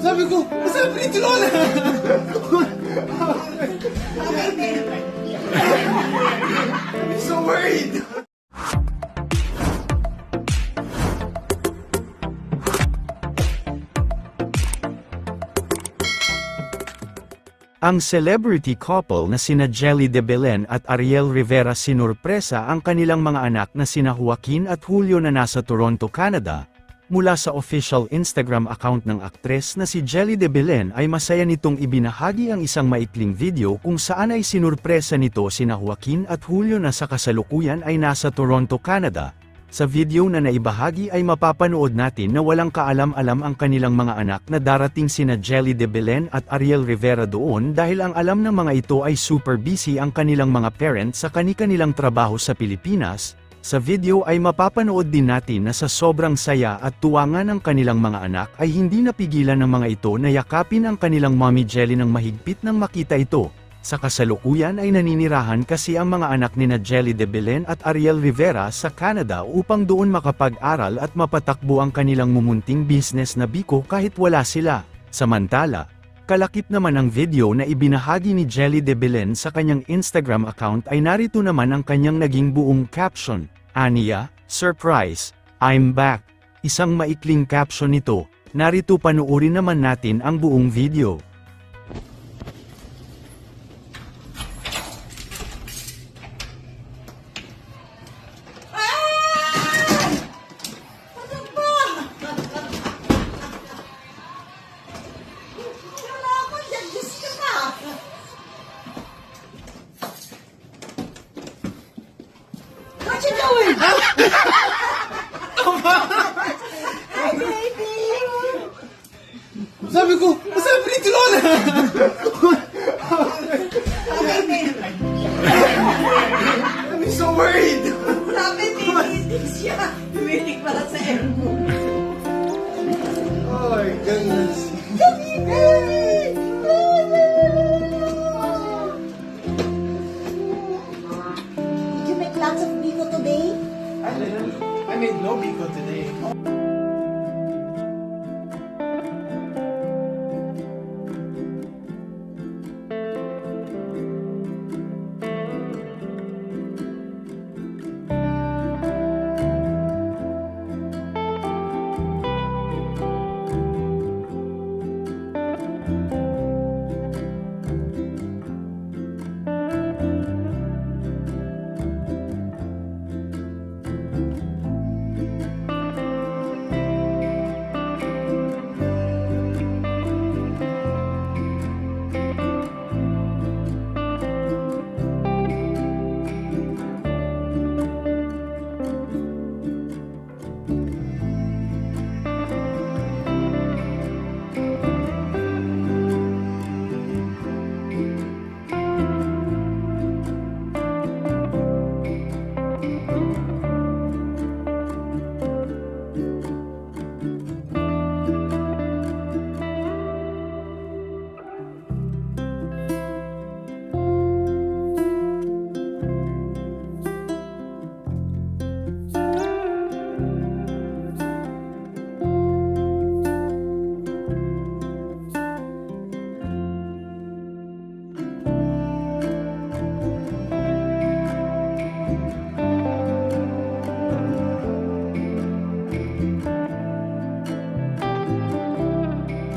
Sabi ko, sabi ni Lola. I'm so worried. Ang celebrity couple na sina Jelly de Belen at Ariel Rivera sinurpresa ang kanilang mga anak na sina Joaquin at Julio na nasa Toronto, Canada. Mula sa official Instagram account ng aktres na si Jelly de Belen ay masaya nitong ibinahagi ang isang maikling video kung saan ay sinurpresa nito sina Joaquin at Julio na sa kasalukuyan ay nasa Toronto, Canada. Sa video na naibahagi ay mapapanood natin na walang kaalam-alam ang kanilang mga anak na darating sina Jelly de Belen at Ariel Rivera doon dahil ang alam ng mga ito ay super busy ang kanilang mga parents sa kani-kanilang trabaho sa Pilipinas. Sa video ay mapapanood din natin na sa sobrang saya at tuwangan ng kanilang mga anak ay hindi napigilan ng mga ito na yakapin ang kanilang mommy Jelly ng mahigpit nang makita ito. Sa kasalukuyan ay naninirahan kasi ang mga anak ni Jelly de Belen at Ariel Rivera sa Canada upang doon makapag-aral at mapatakbo ang kanilang mumunting business na biko kahit wala sila. Samantala, kalakip naman ang video na ibinahagi ni Jelly de Belen sa kanyang Instagram account ay narito naman ang kanyang naging buong caption, Aniya, Surprise, I'm back. Isang maikling caption nito, narito panuorin naman natin ang buong video. You doing? Hi, baby. Sabi ko, sabi ni Lola. I'm so worried. Sabi, tinitig siya. Tumitig pala sa elmo. Oh my goodness. Did you make lots of today? I made no biko today.